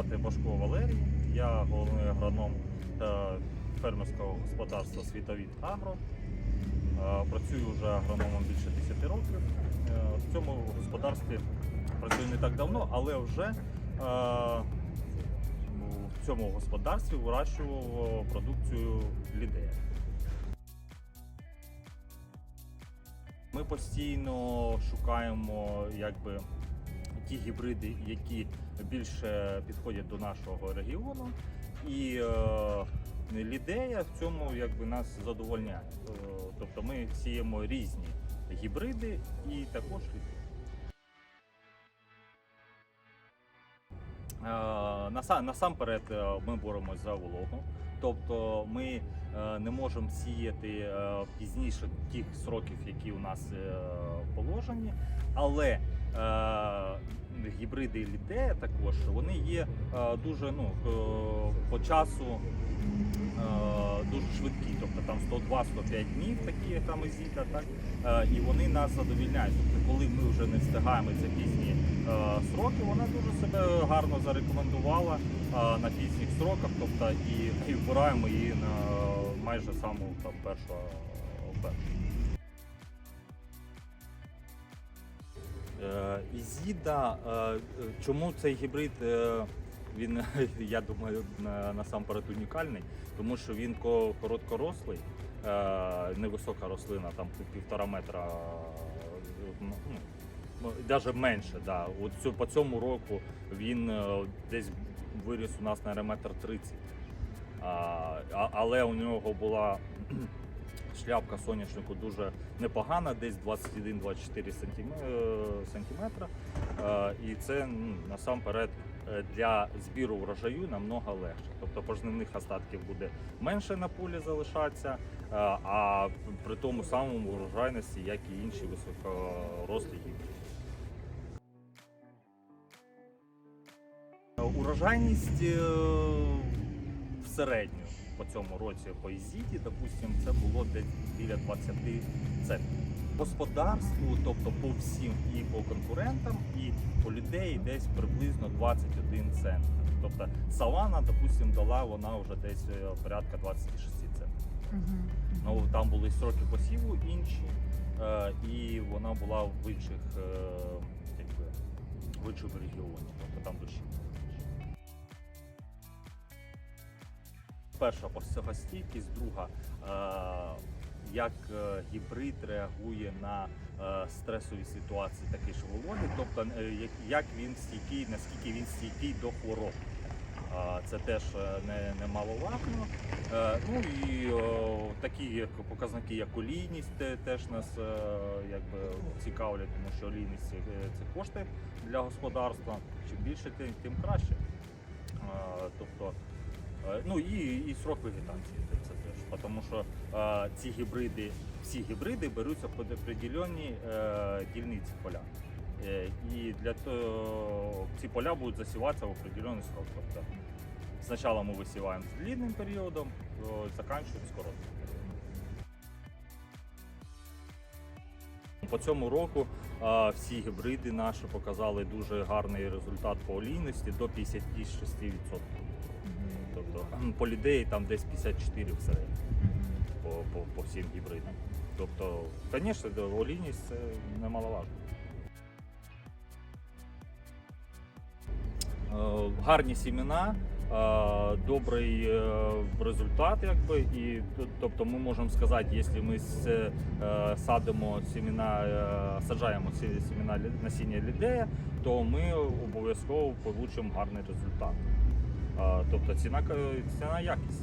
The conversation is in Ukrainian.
звати Башко Валерій, я головний агроном фермерського господарства Світовід Агро. Е, Працюю вже агрономом більше 10 років. Е, В цьому господарстві працюю не так давно, але вже е, в цьому господарстві вирощував продукцію лідея. Ми постійно шукаємо якби, ті гібриди, які більше підходять до нашого регіону. І е, лідея в цьому якби, нас задовольняє. Е, Тобто ми сіємо різні гібриди і також лідея. Е, Насамперед е, ми боремось за вологу. Тобто ми е, не можемо сіяти е, пізніше тих сроків, які у нас е, положені, але гібриди лідея також вони є дуже ну, по часу дуже швидкі, тобто там 102-105 днів такі там езіта, так Е, і вони нас задовільняють. Тобто, коли ми вже не встигаємо ці пізні е, сроки, вона дуже себе гарно зарекомендувала е, на пізніх сроках, тобто і, і вбираємо її на майже саму там першу. Е, Ізіда, е, е, чому цей гібрид? Він, я думаю, насамперед унікальний, тому що він короткорослий, е, невисока рослина, там півтора метра, ну, навіть менше. Да. От по цьому року він е, десь виріс у нас на метр 30. А, а- але у нього була шляпка соняшнику дуже непогана, десь 21-24 сантиме- е. Е, І це насамперед е, для збіру врожаю намного легше. Тобто пожнивних остатків буде менше на полі залишатися, а при тому самому врожайності, як і інші високорослі гібриди. Урожайність в середню по цьому році по Ізіті, допустимо, це було десь біля 20 центів. Господарству, тобто по всім і по конкурентам, і по людей десь приблизно 21 цент. Тобто савана, допустимо, дала вона вже десь е, порядка 26 центів. Мгм. Ну там були сроки посіву інші, е, і вона була в інших, е, якби, в іншому регіоні, тобто там дощі. Перша посівостійкість, друга, е, як е, гібрид реагує на е, стресові ситуації, такі ж вологи, тобто як- він стійкий, наскільки він стійкий до хвороб. Це теж не, немаловажно. Ну і такі показники, як олійність, те- теж нас якби цікавлять, тому що олійність це, кошти для господарства. Чим більше, тим, краще. Тобто, ну і, і срок вегетації це, теж. Тому що е, ці гібриди, всі гібриди беруться під определенні е, дільниці поля. Е, І для того ці поля будуть засіватися в определенний срок. Тобто спочатку ми висіваємо з длинним періодом, закінчуємо з коротким періодом. По цьому року а, всі гібриди наші показали дуже гарний результат по олійності до 56%. Тобто по лідеї там десь 54 в середньому по, по, по всім гібридам. Тобто, звісно, да, олійність це немаловажно. Е, Гарні сімена, е, добрий е, результат, якби, і тобто ми можемо сказати, якщо ми садимо сімена, саджаємо сімена насіння лідея, то ми обов'язково получимо гарний результат. Е, Тобто ціна, ціна якість.